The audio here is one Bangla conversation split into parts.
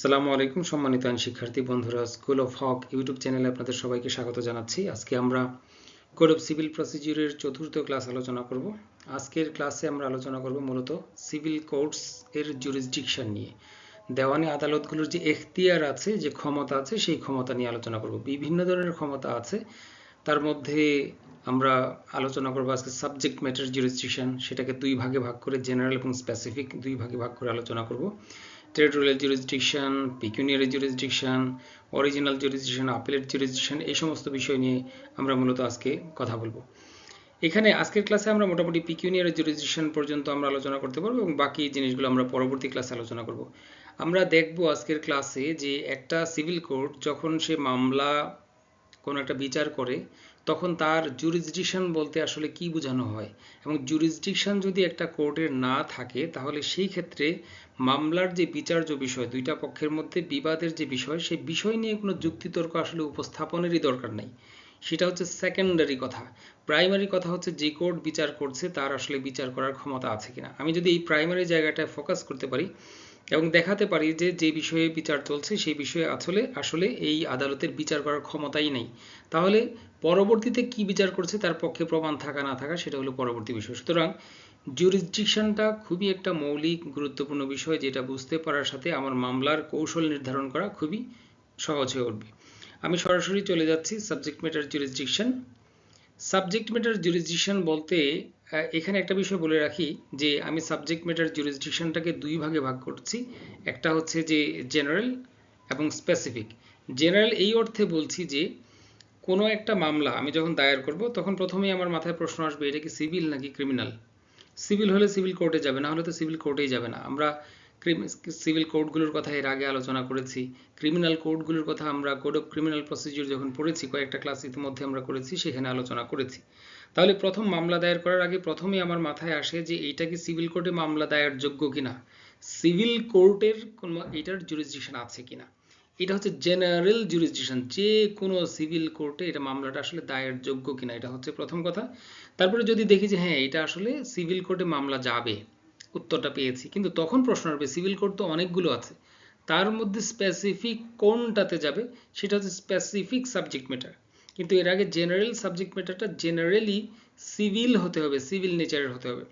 সালামু আলাইকুম, সম্মানিত আইন শিক্ষার্থী বন্ধুরা। স্কুল অফ হক ইউটিউব চ্যানেলে আপনাদের সবাইকে স্বাগত জানাচ্ছি। আজকে আমরা কোড অফ সিভিল প্রসিডিউরের চতুর্থ ক্লাস আলোচনা করব। আজকের ক্লাসে আমরা আলোচনা করব মূলত সিভিল কোর্টস এর জুরিসডিকশন নিয়ে। দেওয়ানি আদালতগুলোর যে এখতিয়ার আছে, যে ক্ষমতা আছে, সেই ক্ষমতা নিয়ে আলোচনা করব। বিভিন্ন ধরনের ক্ষমতা আছে। তার মধ্যে আমরা আলোচনা করব আজকে সাবজেক্ট ম্যাটার জুরিসডিকশন সেটাকে দুই ভাগে ভাগ করে জেনারেল এবং স্পেসিফিক দুই ভাগে ভাগ করে আলোচনা করব। Territorial jurisdiction pecuniary jurisdiction original jurisdiction appellate jurisdiction এই সমস্ত বিষয় নিয়ে আমরা মূলত আজকে কথা বলব। এখানে আজকের ক্লাসে আমরা মোটামুটি পিকিউনিয়ারি জুরিসডিকশন পর্যন্ত আমরা আলোচনা করতে পারব এবং বাকি জিনিসগুলো আমরা পরবর্তী ক্লাসে আলোচনা করব। আমরা দেখব আজকের ক্লাসে যে একটা সিভিল কোর্ট যখন সে মামলা কোনো একটা বিচার করে তখন তার জুরিসডিকশন বলতে আসলে কি বোঝানো হয়? এবং জুরিসডিকশন যদি একটা কোর্টের না থাকে, তাহলে সেই ক্ষেত্রে মামলার যে বিচার্য বিষয়, দুইটা পক্ষের মধ্যে বিবাদের যে বিষয়, সেই বিষয় নিয়ে কোনো যুক্তিতর্ক আসলে উপস্থাপনেরই দরকার নাই। সেটা হচ্ছে সেকেন্ডারি কথা। প্রাইমারি কথা হচ্ছে যে কোর্ট বিচার করছে, তার আসলে বিচার করার ক্ষমতা আছে কিনা। আমি যদি এই প্রাইমারি জায়গাটায় ফোকাস করতে পারি এবং দেখাতে পারি যে যে বিষয়ে বিচার চলছে, সেই বিষয়ে আসলে আসলে এই আদালতের বিচার করার ক্ষমতাই নেই। তাহলে পরবর্তীতে কি বিচার করছে, তার পক্ষে প্রমাণ থাকা, না থাকা, সেটা হলো পরবর্তী বিষয়। সুতরাং জুরিসডিকশনটা খুবই একটা মৌলিক, গুরুত্বপূর্ণ বিষয়, যেটা বুঝতে পারার সাথে আমার মামলার কৌশল নির্ধারণ করা খুবই সহজ হয়ে উঠবে। আমি সরাসরি চলে যাচ্ছি subject matter jurisdiction subject matter jurisdiction বলতে এখানে একটা বিষয় বলে রাখি যে আমি সাবজেক্ট ম্যাটার জুরিসডিকশনটাকে দুই ভাগে ভাগ করছি। একটা হচ্ছে যে জেনারেল এবং স্পেসিফিক জেনারেল এই অর্থে বলছি যে কোনো একটা মামলা আমি যখন দায়ের করব, তখন প্রথমেই আমার মাথায় প্রশ্ন আসবে, এটা কি সিভিল নাকি ক্রিমিনাল সিভিল হলে সিভিল কোর্টে যাবে, না হলে তো সিভিল কোর্টেই যাবে না। আমরা সিভিল কোর্টগুলোর কথা এর আগে আলোচনা করেছি। ক্রিমিনাল কোর্টগুলোর কথা আমরা কোড অফ ক্রিমিনাল প্রসিডিউর যখন পড়েছি, কয়েকটা ক্লাস ইতিমধ্যে আমরা করেছি, সেখানে আলোচনা করেছি। তাহলে প্রথম মামলা দায়ের করার আগে প্রথমেই আমার মাথায় আসে যে এইটা কি সিভিল কোর্টে মামলা দায়ের যোগ্য কিনা? সিভিল কোর্টের কোন এটার জুরিসডিকশন আছে কিনা? এটা হচ্ছে জেনারেল জুরিসডিকশন যে কোনো সিভিল কোর্টে এটা মামলাটা আসলে দায়ের যোগ্য কিনা, এটা হচ্ছে প্রথম কথা। তারপরে যদি দেখি যে হ্যাঁ এটা আসলে সিভিল কোর্টে মামলা যাবে, উত্তরটা পেয়েছি। কিন্তু তখন প্রশ্ন আসবে, সিভিল কোর্ট তো অনেকগুলো আছে, তার মধ্যে স্পেসিফিক কোনটাতে যাবে? সেটা হচ্ছে স্পেসিফিক সাবজেক্ট ম্যাটার কিন্তু এর আগে জেনারেল সাবজেক্ট ম্যাটারটা জেনারেলি সিভিল হতে হবে সিভিল নেচারের হতে হবে।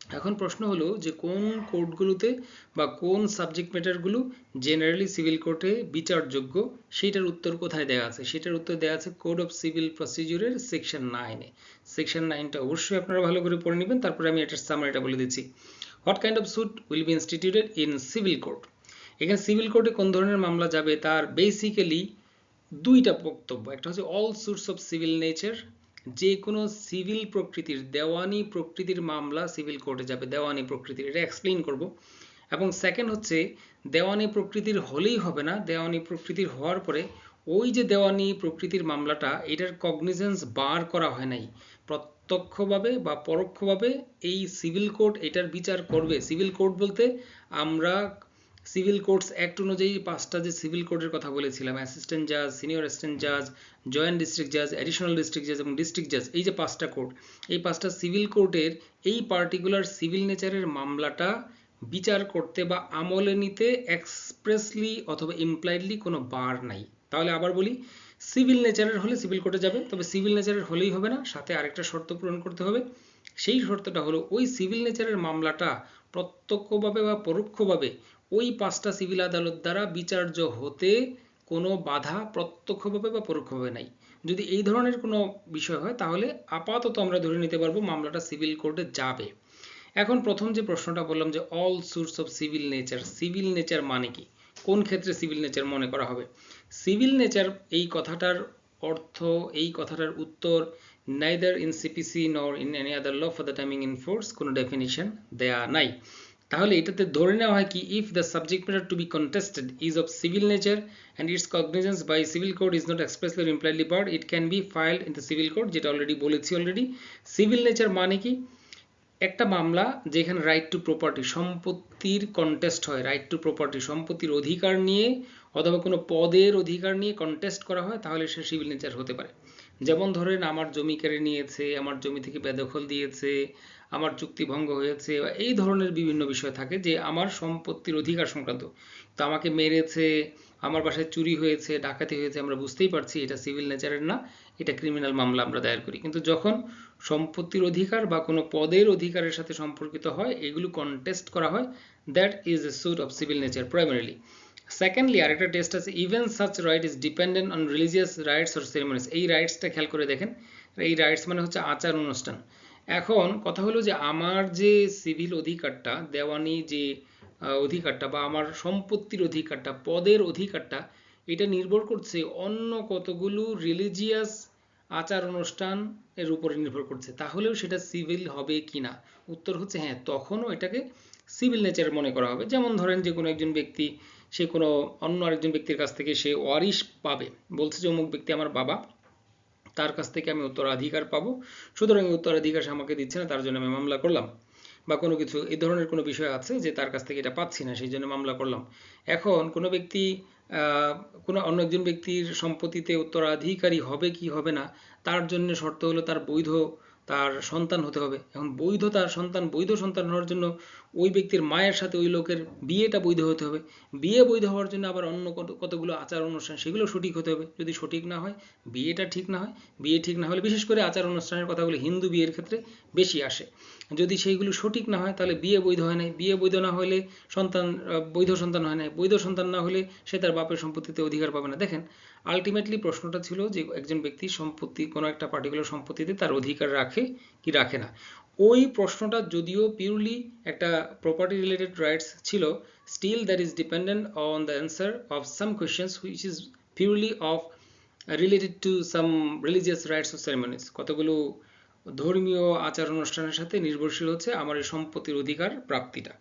এখন প্রশ্ন হলো যে কোন কোর্টগুলোতে বা কোন সাবজেক্ট ম্যাটারগুলো জেনারেলি সিভিল কোর্টে বিচারযোগ্য সেটার উত্তর কোথায় দেওয়া আছে? সেটার উত্তর দেওয়া আছে কোড অফ সিভিল প্রসিডিউরের সেকশন নাইনে সেকশন নাইনটা অবশ্যই আপনারা ভালো করে পড়ে নেবেন, তারপরে আমি এটার সামারিটা বলে দিচ্ছি। What kind of suit will be instituted in civil court এখানে সিভিল কোর্টে কোন ধরনের মামলা যাবে, তার বেসিক্যালি দুইটা বক্তব্য। একটা হচ্ছে all suits of civil nature যে কোনো সিভিল প্রকৃতির, দেওয়ানি প্রকৃতির মামলা সিভিল কোর্টে যাবে, দেওয়ানি প্রকৃতির, এটা এক্সপ্লেইন করব। এবং সেকেন্ড হচ্ছে, দেওয়ানি প্রকৃতির হলেই হবে না, দেওয়ানি প্রকৃতির হওয়ার পরে ওই যে দেওয়ানি প্রকৃতির মামলাটা, এটার কগনিজেন্স বার করা হয় নাই। প্রত্যক্ষভাবে বা পরোক্ষভাবে এই সিভিল কোর্ট এটার বিচার করবে। সিভিল কোর্ট বলতে আমরা সিভিল কোর্টস অ্যাক্ট অনুযায়ী পাঁচটা যে সিভিল কোর্টের কথা বলেছিলাম অ্যাসিস্ট্যান্ট জাজ সিনিয়র অ্যাসিস্ট্যান্ট জাজ জয়েন্ট ডিস্ট্রিক্ট জাজ অ্যাডিশনাল ডিস্ট্রিক্ট জাজ এবং ডিস্ট্রিক্ট জাজ এই যে পাঁচটা কোর্ট এই পাঁচটা সিভিল কোর্টের এই পার্টিকুলার সিভিল নেচারের মামলাটা বিচার করতে বা আমলে নিতে এক্সপ্রেসলি অথবা ইমপ্লাইডলি কোনো বার নাই। তাহলে আবার বলি সিভিল নেচারের হলে সিভিল কোর্টে যাবে, তবে সিভিল নেচারের হলেই হবে না, সাথে আরেকটা শর্ত পূরণ করতে হবে। সেই শর্তটা হলো, ওই সিভিল নেচারের মামলাটা প্রত্যক্ষভাবে বা পরোক্ষভাবে ওই পাঁচটা সিভিল আদালত দ্বারা বিচার্য হতে কোনো বাধা প্রত্যক্ষভাবে বা পরোক্ষভাবে নাই। যদি এই ধরনের কোনো বিষয় হয়, তাহলে আপাতত আমরা ধরে নিতে পারব মামলাটা সিভিল কোর্টে যাবে। এখন প্রথম যে প্রশ্নটা বললাম যে all suits of civil nature civil nature মানে কি? কোন ক্ষেত্রে সিভিল নেচার মনে করা হবে? সিভিল নেচার এই কথাটার অর্থ, এই কথাটার উত্তর neither in CPC nor in any other law for the timing in force কোনো ডেফিনিশন দেয়া নাই। তাহলে এটাতে ধরে নেওয়া হয় কি if the subject matter to be contested is of civil nature and its cognizance by civil code is not expressly impliedly barred, it can be filed in the civil court যেটা অলরেডি বলেছি অলরেডি সিভিল নেচার মানে কি? একটা মামলা যেখানে রাইট টু প্রপার্টি সম্পত্তির কন্টেস্ট হয় রাইট টু প্রপার্টি সম্পত্তির অধিকার নিয়ে অথবা কোনো পদের অধিকার নিয়ে কন্টেস্ট করা হয়, তাহলে সে সিভিল নেচার হতে পারে। যেমন ধরেন, আমার জমি কেড়ে নিয়েছে, আমার জমি থেকে বেদখল দিয়েছে আমার চুক্তি ভঙ্গ হয়েছে বা এই ধরনের বিভিন্ন বিষয় থাকে যে আমার সম্পত্তির অধিকার সংক্রান্ত। তো আমাকে মেরেছে, আমার বাসায় চুরি হয়েছে, ডাকাতি হয়েছে, আমরা বুঝতেই পারছি এটা সিভিল নেচারের না, এটা ক্রিমিনাল মামলা আমরা দায়ের করি। কিন্তু যখন সম্পত্তির অধিকার বা কোনো পদের অধিকারের সাথে সম্পর্কিত হয়, এগুলো কন্টেস্ট করা হয় that is a suit of civil nature primarily secondly আরেকটা টেস্ট আছে even such right is dependent on religious rights or ceremonies এই রাইটসটা খেয়াল করে দেখেন, এই রাইটস মানে হচ্ছে আচার অনুষ্ঠান। এখন কথা হলো যে আমার যে সিভিল অধিকারটা, দেওয়ানি যে অধিকারটা বা আমার সম্পত্তির অধিকারটা, পদের অধিকারটা, এটা নির্ভর করছে অন্য কতগুলো রিলিজিয়াস আচার অনুষ্ঠান এর উপরে নির্ভর করছে। তাহলেও সেটা সিভিল হবে কিনা? উত্তর হচ্ছে হ্যাঁ তখনও এটাকে সিভিল নেচার মনে করা হবে। যেমন ধরেন যে কোনো একজন ব্যক্তি, সে কোনো অন্য আরেকজন ব্যক্তির কাছ থেকে সে ওয়ারিশ পাবে। বলছে যে অমুক ব্যক্তি আমার বাবা। তার কাছ থেকে আমি উত্তরাধিকার পাবো। সুতরাং উত্তরাধিকার সে আমাকে দিচ্ছে না, তার জন্য আমি মামলা করলাম। বা কোনো কিছু, এই ধরনের কোনো বিষয় আছে যে তার কাছ থেকে এটা পাচ্ছি না, সেই জন্য মামলা করলাম। এখন কোনো ব্যক্তি কোনো অন্য একজন ব্যক্তির সম্পত্তিতে উত্তরাধিকারী হবে কি হবে না, তার জন্য শর্ত হলো তার বৈধ, তার সন্তান হতে হবে। এখন বৈধ তার সন্তান, বৈধ সন্তান হওয়ার জন্য ওই ব্যক্তির মায়ের সাথে ওই লোকের বিয়েটা বৈধ হতে হবে। বিয়ে বৈধ হওয়ার জন্য আবার অন্য কত- কতগুলো আচার অনুষ্ঠান, সেগুলো সঠিক হতে হবে। যদি সঠিক না হয়, বিয়েটা ঠিক না হয়, বিয়ে ঠিক না হলে বিশেষ করে আচার অনুষ্ঠানের কথাগুলো হিন্দু বিয়ের ক্ষেত্রে বেশি আসে। যদি সেইগুলো সঠিক না হয়, তাহলে বিয়ে বৈধ হয় নাই। বিয়ে বৈধ না হলে সন্তান, বৈধ সন্তান হয় নাই। বৈধ সন্তান না হলে সে তার বাপের সম্পত্তিতে অধিকার পাবে না। দেখেন আলটিমেটলি প্রশ্নটা ছিল যে একজন ব্যক্তি সম্পত্তি, কোনো একটা পার্টিকুলার সম্পত্তিতে তার অধিকার রাখে কি রাখে না। ওই প্রশ্নটা যদিও পিওরলি একটা প্রপার্টি রিলেটেড রাইটস ছিল still that is dependent on the answer of some questions which is purely of related to some religious rights of ceremonies কতগুলো ধর্মীয় আচার অনুষ্ঠানের সাথে নির্ভরশীল হচ্ছে আমার এই সম্পত্তির অধিকার প্রাপ্তিটা।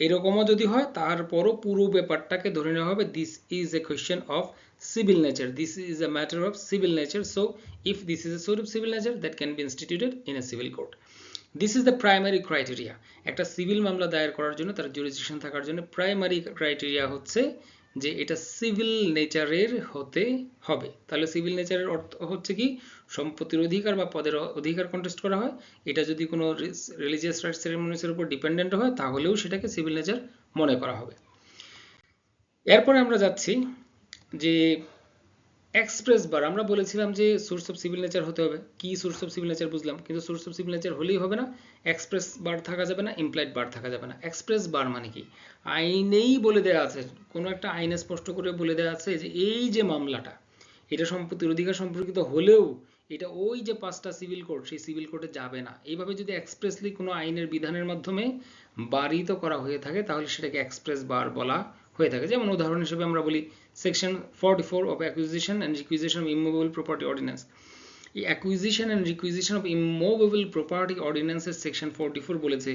এরকমও যদি হয়, তারপরও পুরো ব্যাপারটাকে ধরে নেওয়া হবে this is a question of civil nature, this is a matter of civil nature, so if this is a sort of civil nature, that can be instituted in a civil court this is the primary criteria একটা সিভিল মামলা দায়ের করার জন্য, তার জুরিসডিকশন থাকার জন্য প্রাইমারি ক্রাইটেরিয়া হচ্ছে যে এটা সিভিল নেচারের হতে হবে। তাহলে সিভিল নেচারের অর্থ হচ্ছে কি? সম্পত্তির অধিকার বা পদের অধিকার কন্টেস্ট করা হয়। এটা যদি কোনো রিলিজিয়াস রাইট সেরেমনিসের উপর ডিপেন্ডেন্ট হয়, তাহলেও সেটাকে সিভিল নেচার মনে করা হবে। এরপরে আমরা যাচ্ছি যে এক্সপ্রেস বার আমরা বলেছিলাম যে সোর্স অফ সিভিল নেচার হতে হবে। কি সোর্স অফ সিভিল নেচার বুঝলাম, কিন্তু সোর্স অফ সিভিল নেচার হলেই হবে না এক্সপ্রেস বার থাকা যাবে না ইমপ্লাইড বার থাকা যাবে না। এক্সপ্রেস বার মানে কি? আইনেই বলে দেওয়া আছে, কোনো একটা আইনে স্পষ্ট করে বলে দেওয়া আছে যে এই যে মামলাটা, এটা সম্পত্তির অধিকার সম্পর্কিত হলেও এটা ওই যে পাঁচটা সিভিল কোর্ট সেই সিভিল কোর্টে যাবে না। এইভাবে যদি এক্সপ্রেসলি কোনো আইনের বিধানের মাধ্যমে বারিত করা হয়ে থাকে, তাহলে সেটাকে এক্সপ্রেস বার বলা হয়ে থাকে। যেমন উদাহরণ হিসেবে আমরা বলি section forty four of acquisition and requisition of immovable property ordinance এই acquisition and requisition of immovable property অর্ডিন্যান্সের section forty four বলেছে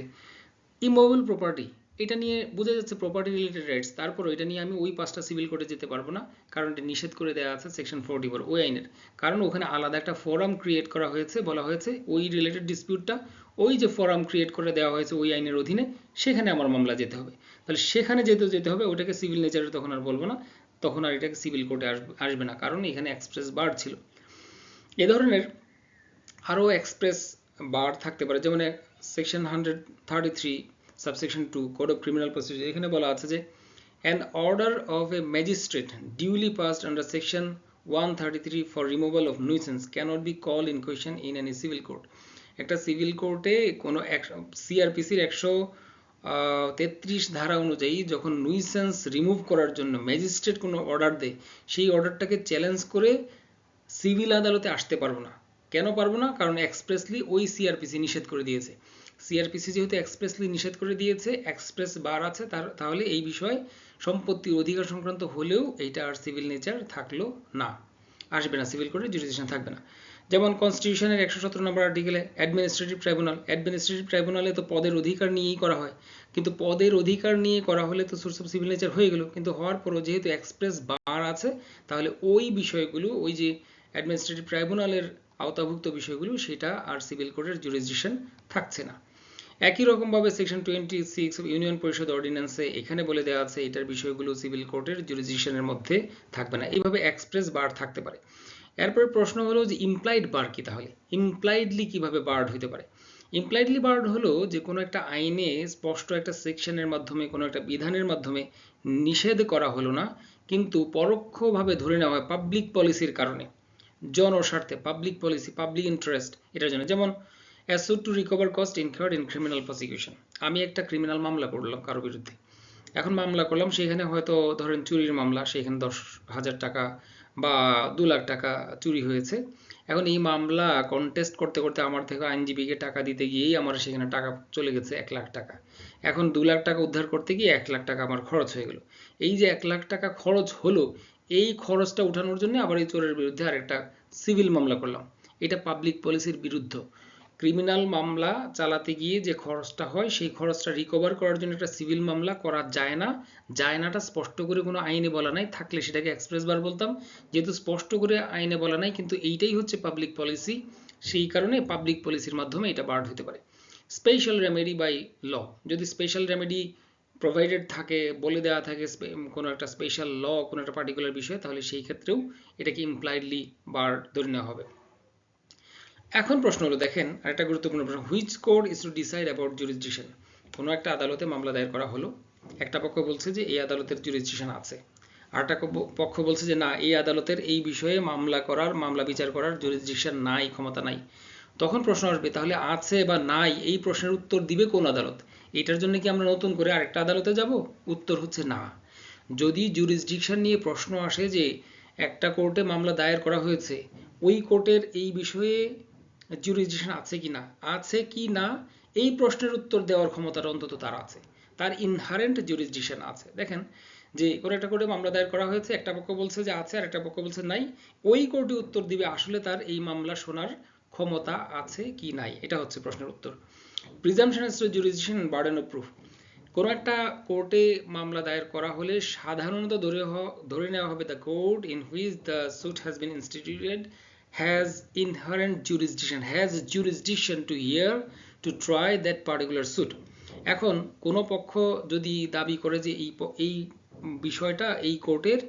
ইমুভেবল প্রপার্টি এটা নিয়ে বোঝা যাচ্ছে প্রপার্টি রিলেটেড রাইটস তারপর এটা নিয়ে আমি ওই পাঁচটা সিভিল কোর্টে যেতে পারব না, কারণ এটা নিষেধ করে দেওয়া আছে সেকশন ফোরটি ফোর ওই আইনের। কারণ ওখানে আলাদা একটা ফোরাম ক্রিয়েট করা হয়েছে, বলা হয়েছে ওই রিলেটেড ডিসপিউটটা ওই যে ফোরাম ক্রিয়েট করে দেওয়া হয়েছে ওই আইনের অধীনে, সেখানে আমার মামলা যেতে হবে। তাহলে সেখানে যেতে যেতে হবে, ওটাকে সিভিল নেচারে তখন আর বলব না। তখন আর এটাকে সিভিল কোর্টে আসবে না। কারণ এখানে এক্সপ্রেস বার ছিল। এ ধরনের আরও এক্সপ্রেস বার থাকতে পারে। যেমন section hundred thirty three subsection two code of criminal procedure এখানে বলা আছে যে of a magistrate duly passed under section one thirty three for removal of nuisance cannot be called in question in any civil court একটা সিভিল কোর্টে কোনো সিআরপিসির একশো তেত্রিশ ধারা অনুযায়ী যখন নুইসেন্স রিমুভ করার জন্য ম্যাজিস্ট্রেট কোনো অর্ডার দেয়, সেই অর্ডারটাকে চ্যালেঞ্জ করে সিভিল আদালতে আসতে পারব না। কেন পারব না? কারণ এক্সপ্রেসলি ওই সিআরপিসি নিষেধ করে দিয়েছে। সিআরপিসি যেহেতু এক্সপ্রেসলি নিষেধ করে দিয়েছে এক্সপ্রেস বার আছে, তার, তাহলে এই বিষয়ে সম্পত্তির অধিকার সংক্রান্ত হলেও এইটা আর সিভিল নেচার থাকল না। আসবে না সিভিল কোর্টে জুরিসডিকশন থাকবে না। যেমন কনস্টিটিউশনের একশো সতেরো নম্বর আর্টিকেলে অ্যাডমিনিস্ট্রেটিভ ট্রাইব্যুনাল অ্যাডমিনিস্ট্রেটিভ ট্রাইব্যুনালে তো পদের অধিকার নিয়েই করা হয়। কিন্তু পদের অধিকার নিয়ে করা হলে তো সোর্স অফ সিভিল নেচার হয়ে গেল। কিন্তু হওয়ার পরও যেহেতু এক্সপ্রেস বার আছে, তাহলে ওই বিষয়গুলো, ওই যে অ্যাডমিনিস্ট্রেটিভ ট্রাইব্যুনালের আওতাভুক্ত বিষয়গুলো, সেটা আর সিভিল কোর্টের জুরিসডিকশন থাকছে না। একই রকমভাবে সেকশন টোয়েন্টি সিক্স ইউনিয়ন পরিষদ অর্ডিন্যান্সে এখানে বলে দেওয়া আছে, এটার বিষয়গুলো সিভিল কোর্টের জুরিসডিকশনের মধ্যে থাকবে না। এইভাবে এক্সপ্রেস বার থাকতে পারে। এরপরে প্রশ্ন হলো যে ইমপ্লাইড বার কি তাহলে? ইমপ্লাইডলি কীভাবে বার্ড হতে পারে? ইমপ্লাইডলি বার্ড হলো যে কোনো একটা আইনে স্পষ্ট একটা সেকশনের মাধ্যমে, কোনো একটা বিধানের মাধ্যমে নিষেধ করা হলো না, কিন্তু পরোক্ষভাবে ধরে নেওয়া হয় পাবলিক পলিসির কারণে। জনস্বার্থে পাবলিক পলিসি পাবলিক ইন্টারেস্ট এটার জন্য যেমন assured to recover cost incurred in criminal prosecution আমি একটা ক্রিমিনাল মামলা করলাম কারও বিরুদ্ধে। এখন মামলা করলাম, সেখানে হয়তো ধরেন চুরির মামলা, সেখানে দশ হাজার টাকা বা দু লাখ টাকা চুরি হয়েছে। এখন এই মামলা কন্টেস্ট করতে করতে আমার থেকে আইনজীবীকে টাকা দিতে গিয়েই আমার সেখানে টাকা চলে গেছে এক লাখ টাকা। এখন দু লাখ টাকা উদ্ধার করতে গিয়ে এক লাখ টাকা আমার খরচ হয়ে গেল। এই যে এক লাখ টাকা খরচ হলো, এই খরচটা উঠানোর জন্য আবার এই চোরের বিরুদ্ধে আরেকটা সিভিল মামলা করলাম। এটা পাবলিক পলিসির বিরুদ্ধ। ক্রিমিনাল মামলা চালাতে গিয়ে যে খরচটা হয়, সেই খরচটা রিকভার করার জন্য একটা সিভিল মামলা করা যায় না। যায় নাটা স্পষ্ট করে কোনো আইনে বলা নাই। থাকলে সেটাকে এক্সপ্রেস বার বলতাম। যেহেতু স্পষ্ট করে আইনে বলা নাই, কিন্তু এইটাই হচ্ছে পাবলিক পলিসি সেই কারণে পাবলিক পলিসির মাধ্যমে এটা বার্ড হতে পারে। স্পেশাল রেমেডি বাই ল যদি স্পেশাল রেমেডি প্রোভাইডেড থাকে, বলে দেওয়া থাকে কোনো একটা স্পেশাল ল কোনো একটা পার্টিকুলার বিষয়, তাহলে সেই ক্ষেত্রেও এটাকে ইমপ্লাইডলি বার্ড ধরে নেওয়া হবে। এখন প্রশ্ন হলো, দেখেন আরেকটা গুরুত্বপূর্ণ প্রশ্ন which code is to decide about jurisdiction কোনো একটা আদালতে মামলা দায়ের করা হলো, একটা পক্ষ বলছে যে এই আদালতের জুরিসডিকশন আছে, আরেকটা পক্ষ বলছে যে না, এই আদালতের এই বিষয়ে মামলা করার, মামলা বিচার করার জুরিসডিকশন নাই, ক্ষমতা নাই। তখন প্রশ্ন আসবে, তাহলে আছে বা নাই, এই প্রশ্নের উত্তর দিবে কোন আদালত? এটার জন্য কি আমরা নতুন করে আরেকটা আদালতে যাব? উত্তর হচ্ছে না। যদি জুরিসডিকশন নিয়ে প্রশ্ন আসে যে একটা কোর্টে মামলা দায়ের করা হয়েছে, ওই কোর্টের এই বিষয়ে জুরিসডিকশন আছে কি না আছে কি না এই প্রশ্নের উত্তর দেওয়ার ক্ষমতাটা অন্তত তার আছে। তার ইনহারেন্ট জুরিসডিকশন আছে। দেখেন, যে কোনো একটা কোর্টে মামলা দায়ের করা হয়েছে, একটা পক্ষ বলছে যে আছে আর একটা পক্ষ বলছে নাই, ওই কোর্টে উত্তর দিবে আসলে তার এই মামলা শোনার ক্ষমতা আছে কি নাই? এটা হচ্ছে প্রশ্নের উত্তর। Presumption as jurisdiction burden of proof কোনো একটা কোর্টে মামলা দায়ের করা হলে সাধারণত ধরে ধরে নেওয়া হবে the court in which the suit has been instituted has inherent jurisdiction, has jurisdiction to hear, to try that particular suit. এখন কোনো পক্ষ যদি দাবি করে যে এই এই বিষয়টা এই কোর্টের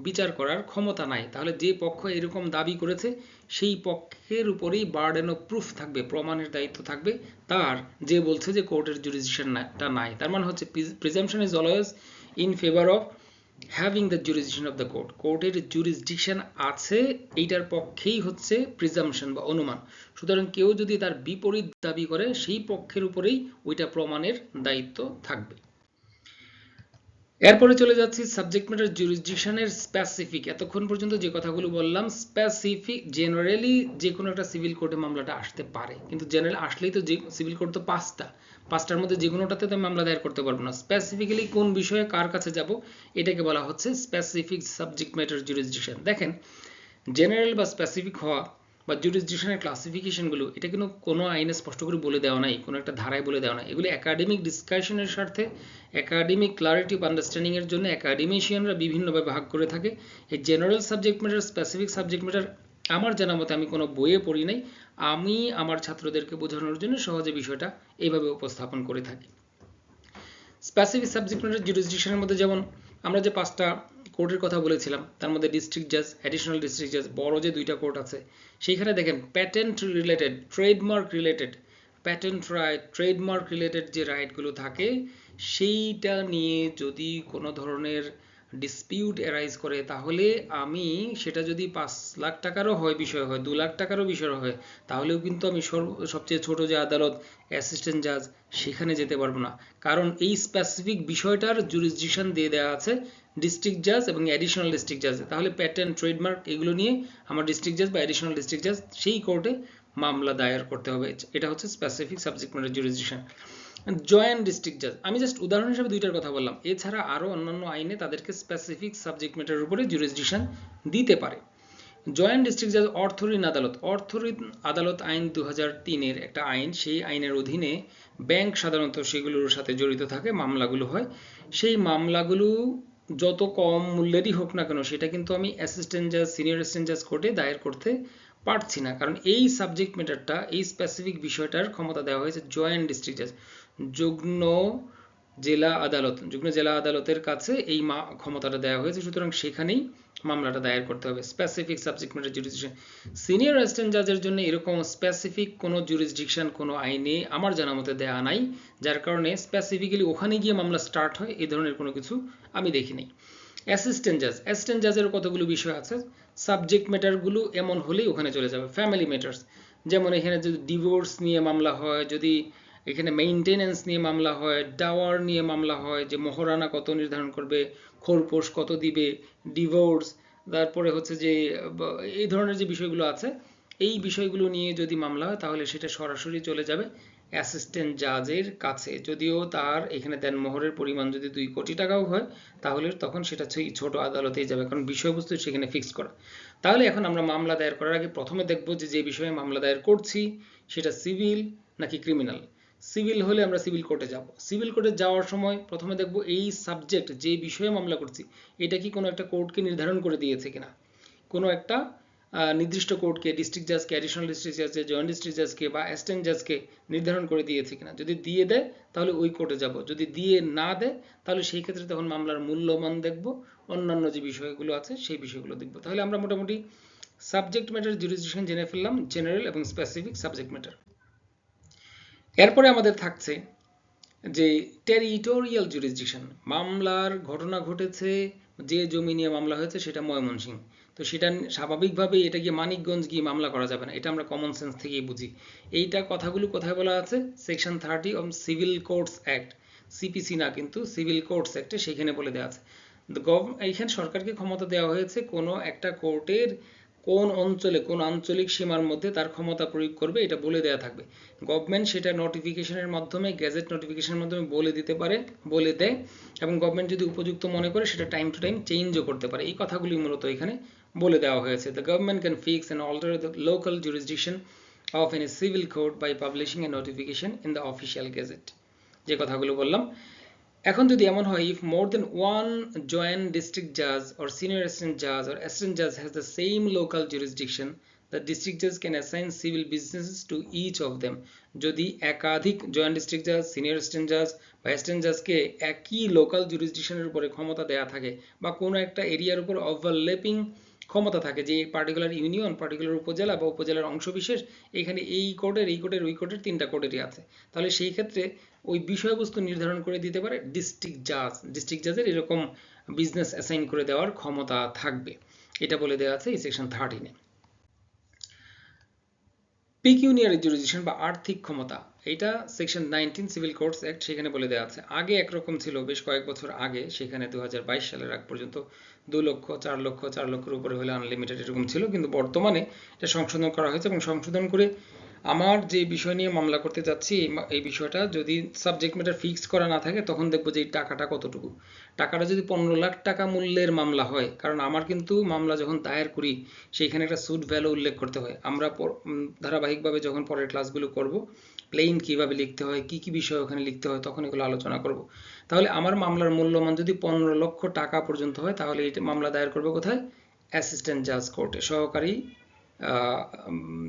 বিচার করার ক্ষমতা নাই, তাহলে যে পক্ষ এরকম দাবি করেছে, সেই পক্ষের উপরেই বার্ডেন অফ প্রুফ থাকবে, প্রমাণের দায়িত্ব থাকবে, তার যে বলছে যে কোর্টের জুরিসডিকশনটা নাই। তার মানে হচ্ছে presumption is always in favour of having the jurisdiction of the court কোর্টের জুরিসডিকশন আছে, এইটার পক্ষেই হচ্ছে প্রিজামশন বা অনুমান। সুতরাং কেউ যদি তার বিপরীত দাবি করে, সেই পক্ষের উপরেই ওইটা প্রমাণের দায়িত্ব থাকবে। এরপরে চলে যাচ্ছি সাবজেক্ট ম্যাটার জুরিসডিকশনের স্পেসিফিক এতক্ষণ পর্যন্ত যে কথাগুলো বললাম স্পেসিফিক জেনারেলি যে কোনো একটা সিভিল কোর্টে মামলাটা আসতে পারে। কিন্তু জেনারেল আসলেই তো যে সিভিল কোর্ট তো পাঁচটা। পাঁচটার মধ্যে যে কোনোটাতে তো মামলা দায়ের করতে পারব না। স্পেসিফিক্যালি কোন বিষয়ে কার কাছে যাব, এটাকে বলা হচ্ছে স্পেসিফিক সাবজেক্ট ম্যাটার জুরিসডিকশন দেখেন জেনারেল বা স্পেসিফিক হওয়া বা জুরিসডিকশনের ক্লাসিফিকেশনগুলো এটা কিন্তু কোনো আইনে স্পষ্ট করে বলে দেওয়া নাই, কোনো একটা ধারায় বলে দেওয়া নাই। এগুলো একাডেমিক ডিসকাশনের স্বার্থে একাডেমিক ক্লারিটি অফ আন্ডারস্ট্যান্ডিংয়ের জন্য একাডেমিশিয়ানরা বিভিন্নভাবে ভাগ করে থাকে। এই general subject matter specific subject matter আমার জানা মতে আমি কোনো বইয়ে পড়ি নাই। আমি আমার ছাত্রদেরকে বোঝানোর জন্য সহজে বিষয়টা এইভাবে উপস্থাপন করে থাকি। স্পেসিফিক সাবজেক্ট ম্যাটার জুরিসডিকশনের মধ্যে যেমন আমরা যে পাঁচটা কোর্টের কথা বলেছিলাম, তার মধ্যে ডিস্ট্রিক্ট জাজ অ্যাডিশনাল ডিস্ট্রিক্ট জাজ বড় যে দুইটা কোর্ট আছে, সেইখানে দেখেন patent related trademark related patent right trademark related যে রাইটগুলো থাকে, সেইটা নিয়ে যদি কোনো ধরনের ডিসপিউট অ্যারাইজ করে, তাহলে আমি সেটা যদি পাঁচ লাখ টাকারও হয় বিষয় হয়, দু লাখ টাকারও বিষয় হয়, তাহলেও কিন্তু আমি সবচেয়ে ছোট যে আদালত অ্যাসিস্ট্যান্ট জাজ সেখানে যেতে পারব না। কারণ এই স্পেসিফিক বিষয়টার জুরিসডিকশন দিয়ে দেওয়া আছে ডিস্ট্রিক্ট জাজ এবং অ্যাডিশনাল ডিস্ট্রিক্ট জাজ তাহলে প্যাটার্ন ট্রেডমার্ক এগুলো নিয়ে আমার ডিস্ট্রিক্ট জাজ বা অ্যাডিশনাল ডিস্ট্রিক্ট জাজ সেই কোর্টে মামলা দায়ের করতে হবে। এটা হচ্ছে specific subject matter jurisdiction joint district জাজ আমি জাস্ট উদাহরণ হিসেবে দুইটার কথা বললাম। এছাড়া আরও অন্যান্য আইনে তাদেরকে স্পেসিফিক সাবজেক্ট ম্যাটারের উপরে জুরিসডিকশন দিতে পারে। জয়েন্ট ডিস্ট্রিক্ট জাজ অর্থঋণ আদালত। অর্থঋণ আদালত আইন দু তিনের একটা আইন। সেই আইনের অধীনে ব্যাংক সাধারণত সেগুলোর সাথে জড়িত থাকে, মামলাগুলো হয়। সেই মামলাগুলো যত কম মূল্যেরই হোক না কেন, সেটা কিন্তু আমি অ্যাসিস্ট্যান্ট জাজ সিনিয়র অ্যাসিস্ট্যান্ট জাজ কোর্টে দায়ের করতে পারছি না। কারণ এই সাবজেক্ট ম্যাটারটা এই স্পেসিফিক বিষয়টার ক্ষমতা দেওয়া হয়েছে জয়েন্ট ডিস্ট্রিক্ট জাজ যুগ্ন জেলা আদালত, যুগ্ম জেলা আদালতের কাছে এই ক্ষমতাটা দেওয়া হয়েছে। সুতরাং সেখানেই মামলাটা দায়ের করতে হবে। Specific subject matter jurisdiction senior assistant জাজের জন্য এরকম স্পেসিফিক কোনো জুরিসডিকশন কোনো আইনে আমার জানা মতে দেয়া নাই, যার কারণে স্পেসিফিক্যালি ওখানে গিয়ে মামলা স্টার্ট হয় এই ধরনের কোনো কিছু আমি দেখিনি অ্যাসিস্ট্যান্ট জাজ অ্যাসিস্ট্যান্ট জাজের কতগুলো বিষয় আছে? সাবজেক্ট ম্যাটারগুলো এমন হলেই ওখানে চলে যাবে। ফ্যামিলি ম্যাটার্স যেমন এখানে যদি ডিভোর্স নিয়ে মামলা হয়, যদি এখানে মেইনটেনেন্স নিয়ে মামলা হয় ডাওয়ার নিয়ে মামলা হয়, যে মহারানা কত নির্ধারণ করবে, খোরপোশ কত দিবে ডিভোর্স তারপরে হচ্ছে যে এই ধরনের যে বিষয়গুলো আছে, এই বিষয়গুলো নিয়ে যদি মামলা হয়, তাহলে সেটা সরাসরি চলে যাবে অ্যাসিস্ট্যান্ট জাজের কাছে। যদিও তার এখানে দেন মোহরের পরিমাণ যদি দুই কোটি টাকাও হয়, তাহলে তখন সেটা ছোট আদালতেই যাবে, কারণ বিষয়বস্তু সেখানে ফিক্স করা। তাহলে এখন আমরা মামলা দায়ের করার আগে প্রথমে দেখব যে যে বিষয়ে মামলা দায়ের করছি, সেটা সিভিল নাকি ক্রিমিনাল সিভিল হলে আমরা সিভিল কোর্টে যাব। সিভিল কোর্টে যাওয়ার সময় প্রথমে দেখব এই সাবজেক্ট, যে বিষয়ে মামলা করছি, এটা কি কোনো একটা কোর্টকে নির্ধারণ করে দিয়েছে কিনা? কোনো একটা নির্দিষ্ট কোর্টকে ডিস্ট্রিক্ট জাজকে অ্যাডিশনাল ডিস্ট্রিক্ট জাজকে জয়েন্ট ডিস্ট্রিক্ট জাজকে বা অ্যাসিস্ট্যান্ট জাজকে নির্ধারণ করে দিয়েছে কিনা? যদি দিয়ে দেয়, তাহলে ওই কোর্টে যাব। যদি দিয়ে না দেয়, তাহলে সেই ক্ষেত্রে তখন মামলার মূল্যমান দেখব। অন্যান্য যে বিষয়গুলো আছে, সেই বিষয়গুলো দেখব। তাহলে আমরা মোটামুটি সাবজেক্ট ম্যাটার জুরিসডিকশন জেনে ফেললাম জেনারেল এবং স্পেসিফিক সাবজেক্ট ম্যাটার এরপরে আমাদের থাকছে যে টেরিটোরিয়াল জুরিসডিকশন। মামলার ঘটনা ঘটেছে, যে জমি নিয়ে মামলা হয়েছে সেটা ময়মনসিংহ। তো সেটা স্বাভাবিকভাবে এটা গিয়ে মানিকগঞ্জ গিয়ে মামলা করা যাবে না। এটা আমরা কমন সেন্স থেকেই বুঝি। এইটা কথাগুলো কোথায় বলা আছে? Section thirty of civil courts act CPC না, কিন্তু সিভিল কোর্টস অ্যাক্টে সেখানে বলে দেওয়া আছে। এইখানে সরকারকে ক্ষমতা দেওয়া হয়েছে কোনো একটা কোর্টের কোন অঞ্চলে, কোন আঞ্চলিক সীমার মধ্যে তার ক্ষমতা প্রয়োগ করবে, এটা বলে দেওয়া থাকবে। গভর্নমেন্ট সেটা নোটিফিকেশনের মাধ্যমে গ্যাজেট নোটিফিকেশনের মাধ্যমে বলে দিতে পারে, বলে দেয় এবং গভর্নমেন্ট যদি উপযুক্ত মনে করে, সেটা টাইম টু টাইম চেঞ্জও করতে পারে। এই কথাগুলি মূলত এখানে বলে দেওয়া হয়েছে। The government can fix and alter the local jurisdiction of an civil code by publishing a notification in the official gazette যে কথাগুলো বললাম এখন যদি এমন হয় if more than one joint district judge or senior assistant judge or assistant judge has the same local jurisdiction the district judge can assign civil businesses to each of them যদি একাধিক জয়েন্ট ডিস্ট্রিক্ট জাজ সিনিয়র অ্যাসিস্ট্যান্ট জাজ বা অ্যাসিস্ট্যান্ট জাজকে একই লোকাল জুরিসডিকশনের উপরে ক্ষমতা দেয়া থাকে বা কোনো একটা এরিয়ার উপর ওভারল্যাপিং ক্ষমতা থাকে যে পার্টিকুলার ইউনিয়ন পার্টিকুলার উপজেলা বা উপজেলার অংশবিশেষ, এখানে এই কোর্টের এই কোর্টের ওই কোর্টের তিনটা কোর্টেরই আছে। তাহলে সেই ক্ষেত্রে ওই বিষয়বস্তু নির্ধারণ করে দিতে পারে ডিস্ট্রিক্ট জাজ ডিস্ট্রিক্ট জাজের এরকম বিজনেস অ্যাসাইন করে দেওয়ার ক্ষমতা থাকবে। এটা বলে দেওয়া আছে এই সেকশন থার্টিনে পিকিউনিয়ারি জুরিসডিকশন বা আর্থিক ক্ষমতা। এটা section nineteen civil courts act সেখানে বলে দেওয়া আছে। আগে একরকম ছিল, বেশ কয়েক বছর আগে, সেখানে দু হাজার বাইশ সালের আগ পর্যন্ত দু লক্ষ, চার লক্ষ, চার লক্ষের উপরে হলে আনলিমিটেড এরকম ছিল, কিন্তু বর্তমানে এটা সংশোধন করা হয়েছে এবং সংশোধন করে আমার যে বিষয় নিয়ে মামলা করতে যাচ্ছি, এই বিষয়টা যদি সাবজেক্ট ম্যাটার ফিক্স করা না থাকে, তখন দেখব যে টাকাটা কতটুকু। টাকাটা যদি পনেরো লাখ টাকা মূল্যের মামলা হয়, কারণ আমার কিন্তু মামলা যখন দায়ের করি, সেইখানে একটা সুট ভ্যালু উল্লেখ করতে হয়। আমরা ধারাবাহিকভাবে যখন পরের ক্লাসগুলো করব প্লেইন কীভাবে লিখতে হয়, কি কি বিষয় ওখানে লিখতে হয়, তখন এগুলো আলোচনা করব। তাহলে আমার মামলার মূল্যমান যদি পনেরো লক্ষ টাকা পর্যন্ত হয়, তাহলে এই মামলা দায়ের করবে কোথায়? অ্যাসিস্ট্যান্ট জাজ কোর্টে সহকারী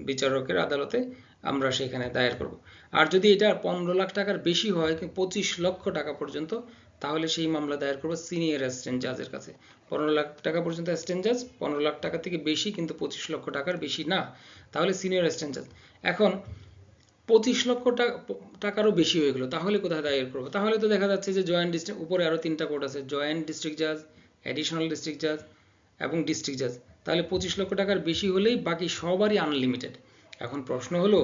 বিচারকের আদালতে আমরা সেখানে দায়ের করব। আর যদি এটা পনেরো লাখ টাকার বেশি হয় পঁচিশ লক্ষ টাকা পর্যন্ত, তাহলে সেই মামলা দায়ের করব সিনিয়র অ্যাসিস্ট্যান্ট জাজের কাছে। পনেরো লাখ টাকা পর্যন্ত অ্যাসিস্ট্যান্ট জাজ, পনেরো লাখ টাকা থেকে বেশি কিন্তু পঁচিশ লক্ষ টাকার বেশি না। তাহলে সিনিয়র অ্যাসিস্ট্যান্ট জাজ। এখন পঁচিশ লক্ষ টাকা টাকারও বেশি হয়ে গেলো, তাহলে কোথায় দায়ের করব? তাহলে তো দেখা যাচ্ছে যে জয়েন্ট ডিস্ট্রিক্ট, উপরে আরও তিনটা কোর্ট আছে, জয়েন্ট ডিস্ট্রিক্ট জাজ, অ্যাডিশনাল ডিস্ট্রিক্ট জাজ এবং ডিস্ট্রিক্ট জাজ। তাহলে পঁচিশ লক্ষ টাকার বেশি হলেই বাকি সবারই আনলিমিটেড এখন প্রশ্ন হলো,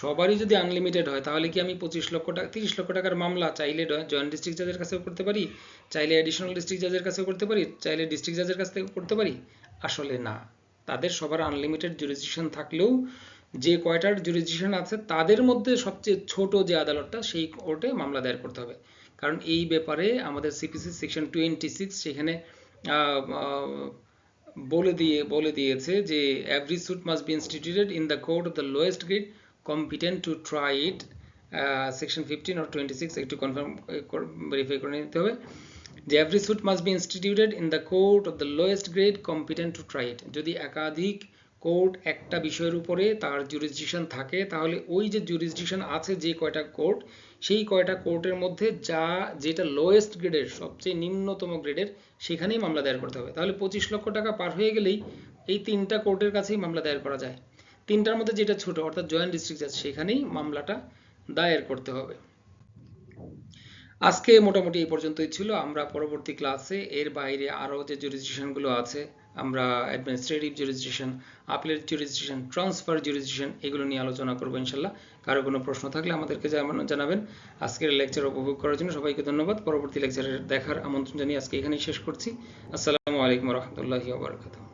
সবারই যদি আনলিমিটেড হয়, তাহলে কি আমি পঁচিশ লক্ষ টাকা, তিরিশ লক্ষ টাকার মামলা চাইলে জয়েন্ট ডিস্ট্রিক্ট জাজের কাছেও করতে পারি? চাইলে অ্যাডিশনাল ডিস্ট্রিক্ট জাজের কাছেও করতে পারি? চাইলে ডিস্ট্রিক্ট জাজের কাছ থেকেও করতে পারি? আসলে না। তাদের সবার আনলিমিটেড জুরিসডিকশন থাকলেও যে কয়টার জুরিসডিকশন আছে, তাদের মধ্যে সবচেয়ে ছোট যে আদালতটা, সেই কোর্টে মামলা দায়ের করতে হবে। কারণ এই ব্যাপারে আমাদের সিপিসি সেকশন টোয়েন্টি সিক্স সেখানে বলে দিয়ে, বলে দিয়েছে যে every suit must be instituted in the court of the lowest grade competent to try it section fifteen or twenty six একটু কনফার্ম ভেরিফাই করে নিতে হবে, যে every suit must be instituted in the court of the lowest grade competent to try it যদি একাধিক কোর্ট একটা বিষয়ের উপরে তার জুরিসডিকশন থাকে, তাহলে ওই যে জুরিসডিকশন আছে যে কয়টা কোর্ট সেই কয়টা কোর্টের মধ্যে যা, যেটা লোয়েস্ট গ্রেডের সবচেয়ে নিম্নতম গ্রেডের সেখানেই মামলা দায়ের করতে হবে। তাহলে পঁচিশ লক্ষ টাকা পার হয়ে গেলেই এই তিনটা কোর্টের কাছেই মামলা দায়ের করা যায়। তিনটার মধ্যে যেটা ছোট, অর্থাৎ জয়েন্ট ডিস্ট্রিক্ট জাজ সেখানেই মামলাটা দায়ের করতে হবে। আজকে মোটামুটি এই পর্যন্তই ছিল। আমরা পরবর্তী ক্লাসে এর বাইরে আরও যে জুরিসডিকশনগুলো আছে, আমরা administrative jurisdiction appellate jurisdiction transfer jurisdiction এগুলো নিয়ে আলোচনা করব ইনশাল্লাহ। কারও কোনো প্রশ্ন থাকলে আমাদেরকে জানাবেন। আজকের লেকচার উপভোগ করার জন্য সবাইকে ধন্যবাদ। পরবর্তী লেকচারের দেখার আমন্ত্রণ জানিয়ে আজকে এখানেই শেষ করছি। আসসালামু আলাইকুম রহমতুল্লাহি ওবরাকাতুহ